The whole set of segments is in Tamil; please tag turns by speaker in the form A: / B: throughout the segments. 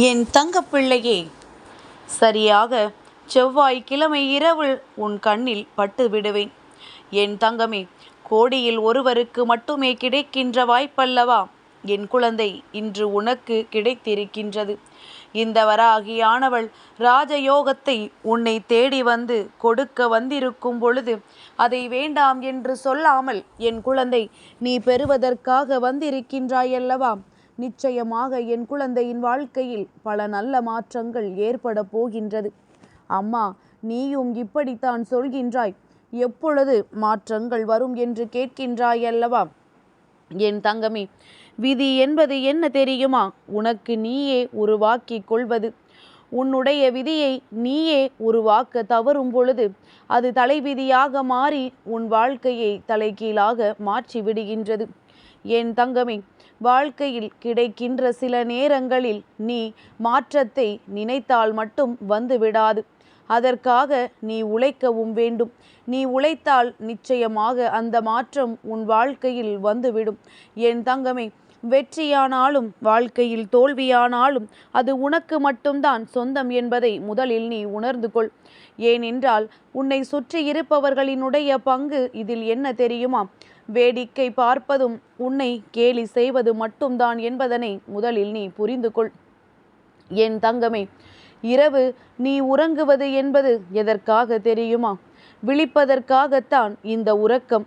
A: என் தங்கப்பிள்ளையே சரியாக செவ்வாய் கிழமை இரவு உன் கண்ணில் பட்டு விடுவேன். என் தங்கமே கோடியில் ஒருவருக்கு மட்டுமே கிடைக்கின்ற வாய்ப்பல்லவா? என் குழந்தை இன்று உனக்கு கிடைத்திருக்கின்றது. இந்த வராகியானவள் ராஜயோகத்தை உன்னை தேடி வந்து கொடுக்க வந்திருக்கும் பொழுது அதை வேண்டாம் என்று சொல்லாமல் என் குழந்தை நீ பெறுவதற்காக வந்திருக்கின்றாயல்லவா? நிச்சயமாக என் குழந்தையின் வாழ்க்கையில் பல நல்ல மாற்றங்கள் ஏற்பட போகின்றது. அம்மா நீயும் இப்படித்தான் சொல்கின்றாய். எப்பொழுது மாற்றங்கள் வரும் என்று கேட்கின்றாய் அல்லவா? என் தங்கமே விதி என்பது என்ன தெரியுமா? உனக்கு நீயே உருவாக்கிக் கொள்வது. உன்னுடைய விதியை நீயே உருவாக்க தவறும் பொழுது அது தலைவிதியாக மாறி உன் வாழ்க்கையை தலைகீழாக மாற்றி விடுகின்றது என் தங்கமே வாழ்க்கையில் கிடைக்கின்ற சில நேரங்களில் நீ மாற்றத்தை நினைத்தால் மட்டும் வந்துவிடாது அதற்காக நீ உழைக்கவும் வேண்டும். நீ உழைத்தால் நிச்சயமாக அந்த மாற்றம் உன் வாழ்க்கையில் வந்துவிடும். என் தங்கமே வெற்றியானாலும் வாழ்க்கையில் தோல்வியானாலும் அது உனக்கு மட்டும்தான் சொந்தம் என்பதை முதலில் நீ உணர்ந்து கொள். ஏனென்றால் உன்னை சுற்றி இருப்பவர்களினுடைய பங்கு இதில் என்ன தெரியுமா? வேடிக்கை பார்ப்பதும் உன்னை கேலி செய்வது மட்டும்தான் என்பதனை முதலில் நீ புரிந்து கொள் என் தங்கமே இரவு நீ உறங்குவது என்பது எதற்காக தெரியுமா? விழிப்பதற்காகத்தான் இந்த உறக்கம்.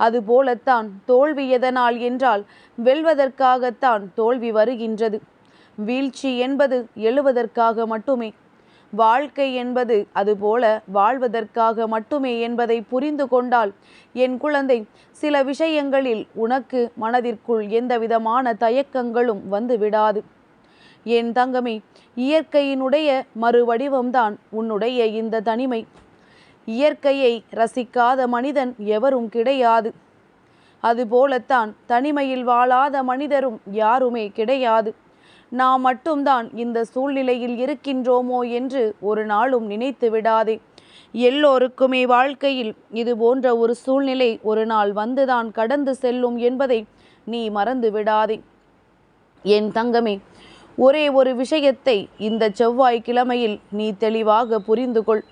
A: அதுபோலத்தான் தோல்வி எதனால் என்றால் வெல்வதற்காகத்தான் தோல்வி வருகின்றது. வீழ்ச்சி என்பது எழுவதற்காக மட்டுமே. வாழ்க்கை என்பது அதுபோல வாழ்வதற்காக மட்டுமே என்பதை புரிந்து கொண்டால் என் குழந்தை சில விஷயங்களில் உனக்கு மனதிற்குள் எந்தவிதமான தயக்கங்களும் வந்து விடாது என் தங்கமே இயற்கையினுடைய மறுவடிவம்தான் உன்னுடைய இந்த தனிமை. இயற்கையை ரசிக்காத மனிதன் எவரும் கிடையாது. அதுபோலத்தான் தனிமையில் வாழாத மனிதரும் யாருமே கிடையாது. நாம் மட்டும்தான் இந்த சூழ்நிலையில் இருக்கின்றோமோ என்று ஒரு நாளும் நினைத்து விடாதே. எல்லோருக்குமே வாழ்க்கையில் இது போன்ற ஒரு சூழ்நிலை ஒரு நாள் வந்துதான் கடந்து செல்லும் என்பதை நீ மறந்து விடாதே. என் தங்கமே ஒரே ஒரு விஷயத்தை இந்த செவ்வாய் கிழமையில் நீ தெளிவாக புரிந்து கொள்.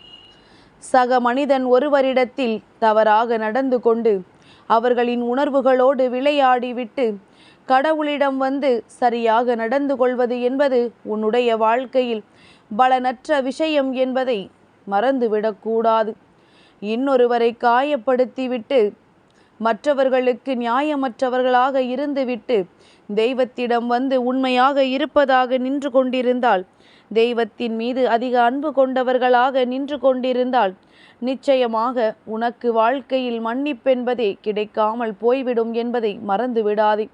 A: சக மனிதன் ஒருவரிடத்தில் தவறாக நடந்து கொண்டு அவர்களின் உணர்வுகளோடு விளையாடிவிட்டு கடவுளிடம் வந்து சரியாக நடந்து கொள்வது என்பது உன்னுடைய வாழ்க்கையில் பலனற்ற விஷயம் என்பதை மறந்துவிடக்கூடாது இன்னொருவரை காயப்படுத்திவிட்டு மற்றவர்களுக்கு நியாயமற்றவர்களாக இருந்துவிட்டு தெய்வத்திடம் வந்து உண்மையாக இருப்பதாக நின்று கொண்டிருந்தால் தெய்வத்தின் மீது அதிக அன்பு கொண்டவர்களாக நின்று கொண்டிருந்தால் நிச்சயமாக உனக்கு வாழ்க்கையில் மன்னிப்பென்பதே கிடைக்காமல் போய்விடும் என்பதை மறந்து விடாதே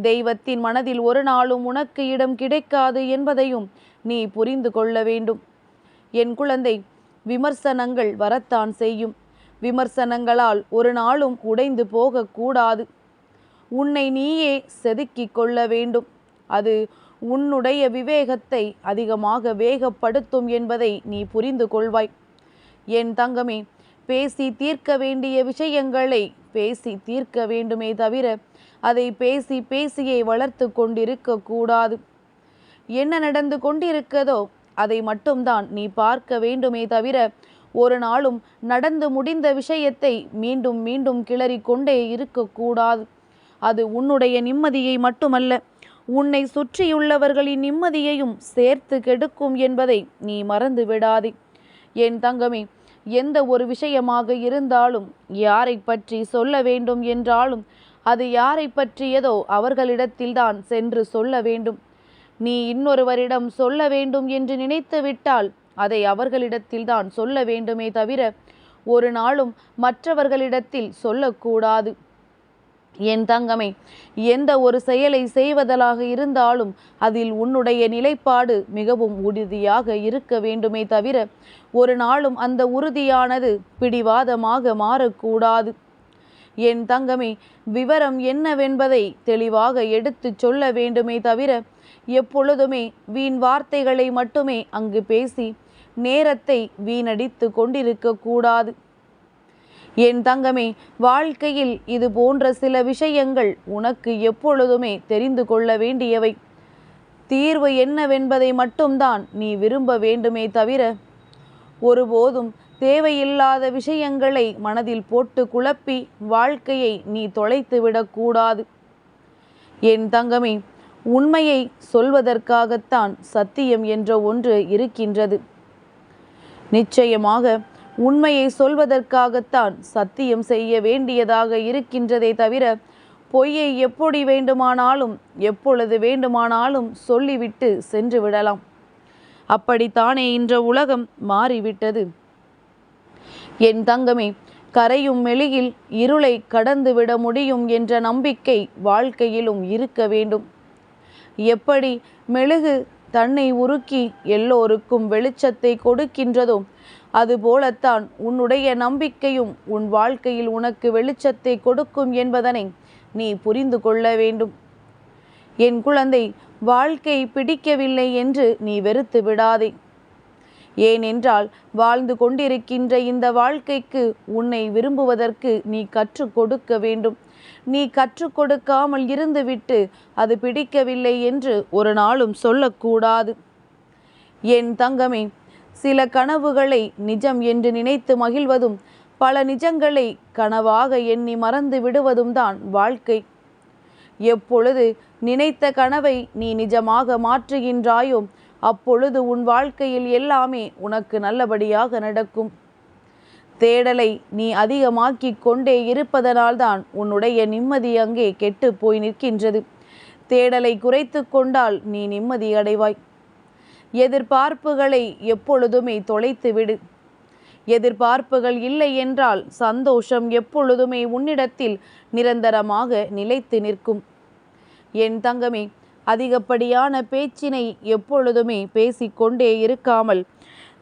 A: தெய்வத்தின் மனதில் ஒரு நாளும் உனக்கு இடம் கிடைக்காது என்பதையும் நீ புரிந்து கொள்ள வேண்டும். என் குழந்தை விமர்சனங்கள் வரத்தான் செய்யும். விமர்சனங்களால் ஒரு நாளும் உடைந்து போகக்கூடாது உன்னை நீயே செதுக்கிக் கொள்ள வேண்டும். அது உன்னுடைய விவேகத்தை அதிகமாக வேகப்படுத்தும் என்பதை நீ புரிந்து கொள்வாய். என் தங்கமே பேசி தீர்க்க வேண்டிய விஷயங்களை பேசி தீர்க்க வேண்டுமே தவிர அதை பேசி பேசியே வளர்த்து கொண்டிருக்க கூடாது. என்ன நடந்து கொண்டிருக்கதோ அதை மட்டும்தான் நீ பார்க்க வேண்டுமே தவிர ஒரு நாளும் நடந்து முடிந்த விஷயத்தை மீண்டும் மீண்டும் கிளறி கொண்டே இருக்கக்கூடாது அது உன்னுடைய நிம்மதியை மட்டுமல்ல உன்னை சுற்றியுள்ளவர்களின் நிம்மதியையும் சேர்த்து கெடுக்கும் என்பதை நீ மறந்து விடாதே என் தங்கமே எந்த ஒரு விஷயமாக இருந்தாலும் யாரை பற்றி சொல்ல வேண்டும் என்றாலும் அது யாரை பற்றியதோ அவர்களிடத்தில்தான் சென்று சொல்ல வேண்டும். நீ இன்னொருவரிடம் சொல்ல வேண்டும் என்று நினைத்து விட்டால் அதை அவர்களிடத்தில்தான் சொல்ல வேண்டுமே தவிர ஒரு நாளும் மற்றவர்களிடத்தில் சொல்லக்கூடாது. என் தங்கமே எந்த ஒரு செயலை செய்வதாக இருந்தாலும் அதில் உன்னுடைய நிலைப்பாடு மிகவும் உறுதியாக இருக்க வேண்டுமே தவிர ஒரு நாளும் அந்த உறுதியானது பிடிவாதமாக மாறக்கூடாது. என் தங்கமே விவரம் என்னவென்பதை தெளிவாக எடுத்துச் சொல்ல வேண்டுமே தவிர எப்பொழுதுமே வீண் வார்த்தைகளை மட்டுமே அங்கு பேசி நேரத்தை வீணடித்து கொண்டிருக்க கூடாது. என் தங்கமே வாழ்க்கையில் இது போன்ற சில விஷயங்கள் உனக்கு எப்பொழுதுமே தெரிந்து கொள்ள வேண்டியவை. தீர்வு என்னவென்பதை மட்டும்தான் நீ விரும்ப வேண்டுமே தவிர ஒருபோதும் தேவையில்லாத விஷயங்களை மனதில் போட்டு குழப்பி வாழ்க்கையை நீ தொலைத்து விடக்கூடாது என் தங்கமே உண்மையை சொல்வதற்காகத்தான் சத்தியம் என்ற ஒன்று இருக்கின்றது. நிச்சயமாக உண்மையை சொல்வதற்காகத்தான் சத்தியம் செய்ய வேண்டியதாக இருக்கின்றதே தவிர பொய்யை எப்படி வேண்டுமானாலும் எப்பொழுது வேண்டுமானாலும் சொல்லிவிட்டு சென்று விடலாம். அப்படித்தானே இன்ற உலகம் மாறிவிட்டது. என் தங்கமே கரையும் மெளியில் இருளை கடந்து விட முடியும் என்ற நம்பிக்கை வாழ்க்கையிலும் இருக்க வேண்டும். எப்படி மெழுகு தன்னை உருக்கி எல்லோருக்கும் வெளிச்சத்தை கொடுக்கின்றதோ அதுபோலத்தான் உன்னுடைய நம்பிக்கையும் உன் வாழ்க்கையில் உனக்கு வெளிச்சத்தை கொடுக்கும் என்பதனை நீ புரிந்து கொள்ள வேண்டும். என் குழந்தை வாழ்க்கை பிடிக்கவில்லை என்று நீ வெறுத்து விடாதே. ஏனென்றால் வாழ்ந்து கொண்டிருக்கின்ற இந்த வாழ்க்கைக்கு உன்னை விரும்புவதற்கு நீ கற்றுக் கொடுக்க வேண்டும். நீ கற்றுக் கொடுக்காமல் இருந்துவிட்டு அது பிடிக்கவில்லை என்று ஒரு நாளும் சொல்லக்கூடாது. என் தங்கமே சில கனவுகளை நிஜம் என்று நினைத்து மகிழ்வதும் பல நிஜங்களை கனவாக எண்ணி மறந்து விடுவதும் தான் வாழ்க்கை. எப்பொழுது நினைத்த கனவை நீ நிஜமாக மாற்றுகின்றாயோ அப்பொழுது உன் வாழ்க்கையில் எல்லாமே உனக்கு நல்லபடியாக நடக்கும். தேடலை நீ அதிகமாக்கிக் கொண்டே இருப்பதனால்தான் உன்னுடைய நிம்மதி அங்கே கெட்டு போய் நிற்கின்றது. தேடலை குறைத்து கொண்டால் நீ நிம்மதி அடைவாய். எதிர்பார்ப்புகளை எப்பொழுதுமே தொலைத்து விடு. எதிர்பார்ப்புகள் இல்லை என்றால் சந்தோஷம் எப்பொழுதுமே உன்னிடத்தில் நிரந்தரமாக நிலைத்து நிற்கும். என் தங்கமே அதிகப்படியான பேச்சினை எப்பொழுதுமே பேசிக்கொண்டே இருக்காமல்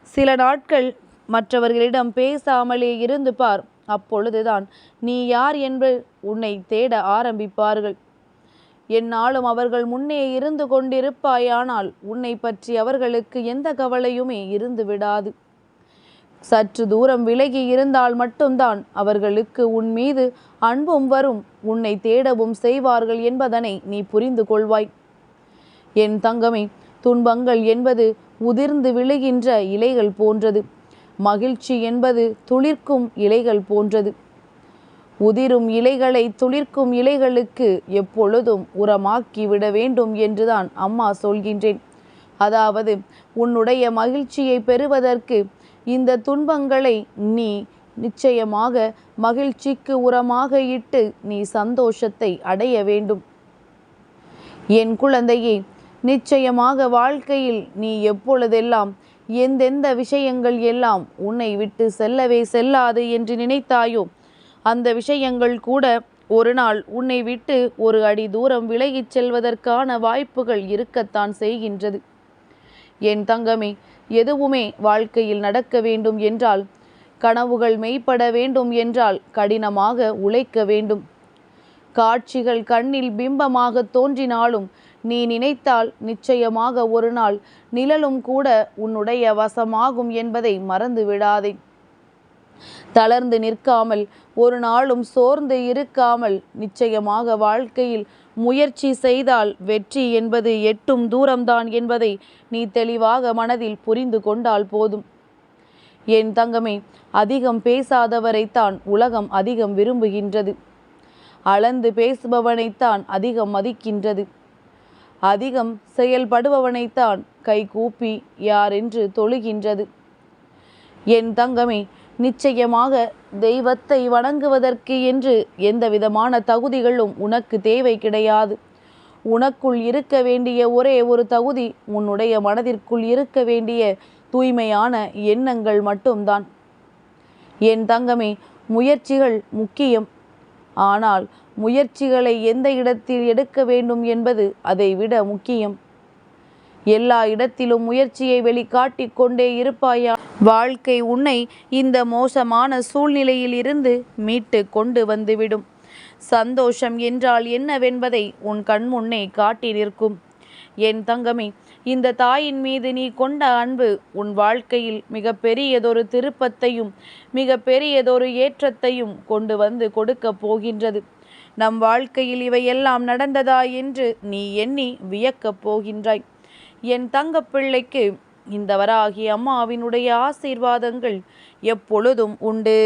A: சில நாட்கள் மற்றவர்களிடம் பேசாமலே இருந்து பார். அப்பொழுதுதான் நீ யார் என்று உன்னை தேட ஆரம்பிப்பார்கள். என்னாலும் அவர்கள் முன்னே இருந்து கொண்டிருப்பாயானால் உன்னை பற்றி அவர்களுக்கு எந்த கவலையுமே இருந்து விடாது. சற்று தூரம் விலகி இருந்தால் மட்டும்தான் அவர்களுக்கு உன் மீது அன்பும் வரும். உன்னை தேடவும் செய்வார்கள் என்பதனை நீ புரிந்து கொள்வாய். என் தங்கமே துன்பங்கள் என்பது உதிர்ந்து விழுகின்ற இலைகள் போன்றது. மகிழ்ச்சி என்பது துளிர்க்கும் இலைகள் போன்றது. உதிரும் இலைகளை துளிர்க்கும் இலைகளுக்கு எப்பொழுதும் உரமாக்கி விட வேண்டும் என்றுதான் அம்மா சொல்கின்றேன். அதாவது உன்னுடைய மகிழ்ச்சியை பெறுவதற்கு இந்த துன்பங்களை நீ நிச்சயமாக மகிழ்ச்சிக்கு உரமாக இட்டு நீ சந்தோஷத்தை அடைய வேண்டும். என் குழந்தையே நிச்சயமாக வாழ்க்கையில் நீ எப்பொழுதெல்லாம் எந்தெந்த விஷயங்கள் எல்லாம் உன்னை விட்டு செல்லவே செல்லாது என்று நினைத்தாயோ அந்த விஷயங்கள் கூட ஒரு நாள் உன்னை விட்டு ஒரு அடி தூரம் விலகிச் செல்வதற்கான வாய்ப்புகள் இருக்கத்தான் செய்கின்றது. என் தங்கமே எதுவுமே வாழ்க்கையில் நடக்க வேண்டும் என்றால் கனவுகள் மெய்ப்பட வேண்டும் என்றால் கடினமாக உழைக்க வேண்டும். காட்சிகள் கண்ணில் பிம்பமாக தோன்றினாலும் நீ நினைத்தால் நிச்சயமாக ஒரு நாள் நிழலும் கூட உன்னுடைய வசமாகும் என்பதை மறந்து விடாதே. தளர்ந்து நிற்காமல் ஒரு நாளும் சோர்ந்து இருக்காமல் நிச்சயமாக வாழ்க்கையில் முயற்சி செய்தால் வெற்றி என்பது எட்டும் தூரம்தான் என்பதை நீ தெளிவாக மனதில் புரிந்து கொண்டால் போதும். என் தங்கமே அதிகம் பேசாதவரைத்தான் உலகம் அதிகம் விரும்புகின்றது. அளந்து பேசுபவனைத்தான் அதிகம் மதிக்கின்றது. அதிகம் செயல்படுபவனைத்தான் கை கூப்பி யாரென்று தொழுகின்றது. என் தங்கமே நிச்சயமாக தெய்வத்தை வணங்குவதற்கு என்று எந்தவிதமான தகுதிகளும் உனக்கு தேவை கிடையாது. உனக்குள் இருக்க வேண்டிய ஒரே ஒரு தகுதி உன்னுடைய மனதிற்குள் இருக்க வேண்டிய தூய்மையான எண்ணங்கள் மட்டும்தான். என் தங்கமே முயற்சிகள் முக்கியம். ஆனால் முயற்சிகளை எந்த இடத்தில் எடுக்க வேண்டும் என்பது அதை விட முக்கியம். எல்லா இடத்திலும் முயற்சியை வெளிக்காட்டி கொண்டே இருப்பாயா? வாழ்க்கை உன்னை இந்த மோசமான சூழ்நிலையில் இருந்து மீட்டு கொண்டு வந்துவிடும். சந்தோஷம் என்றால் என்னவென்பதை உன் கண்முன்னே காட்டி நிற்கும். என் தங்கமே இந்த தாயின் மீது நீ கொண்ட அன்பு உன் வாழ்க்கையில் மிக பெரியதொரு திருப்பத்தையும் மிக பெரியதொரு ஏற்றத்தையும் கொண்டு வந்து கொடுக்கப் போகின்றது. நம் வாழ்க்கையில் இவையெல்லாம் நடந்ததா என்று நீ எண்ணி வியக்கப் போகின்றாய். என் தங்கப்பிள்ளைக்கு இந்த வராகி அம்மாவினுடைய ஆசீர்வாதங்கள் எப்பொழுதும் உண்டு.